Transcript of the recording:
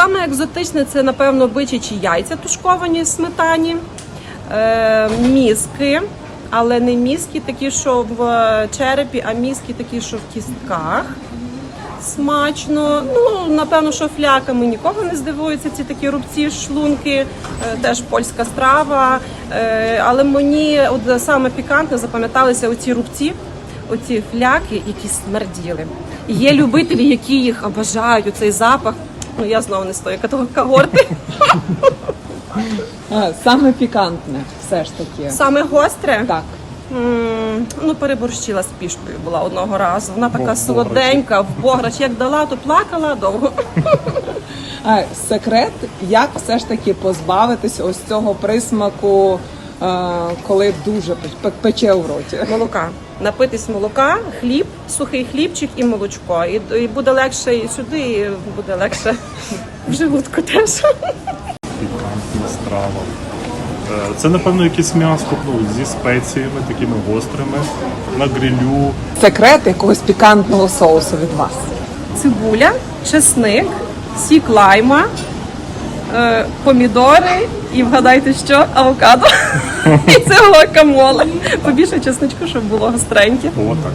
Саме екзотичне це, напевно, бичачі яйця тушковані в сметані, е, мізки, але не мізки такі, що в е, черепі, а мізки такі, що в кістках. Смачно. Ну, напевно, що фляками нікого не здивуються. Ці такі рубці, шлунки, е, теж польська страва. Але мені от саме пікантне запам'яталися оці рубці, оці фляки, які смерділи. Є любителі, які їх обожають, цей запах. Ну я знову не з тої когорти. А, саме пікантне, все ж таки. Саме гостре. Так. М, Ну, переборщила з пішкою була одного разу. Вона така Бо- солоденька, в бограч. Як дала, то плакала довго. А, секрет, як все ж таки позбавитися ось цього присмаку, коли дуже пе- пече у роті. Молока. Напитись молока, хліб, сухий хлібчик і молочко. І, і буде легше і сюди, і буде легше в желудку теж. Пікантна страва. Е, Це, напевно, якесь м'ясо ну, зі спеціями, такими гострими, на грилю. Секрет якогось пікантного соусу від вас. Цибуля, чесник, сік лайма, е, помідори і вгадайте що? Авокадо. І це гуакамоле. Побільше чесничку, щоб було гостреньке. О, так.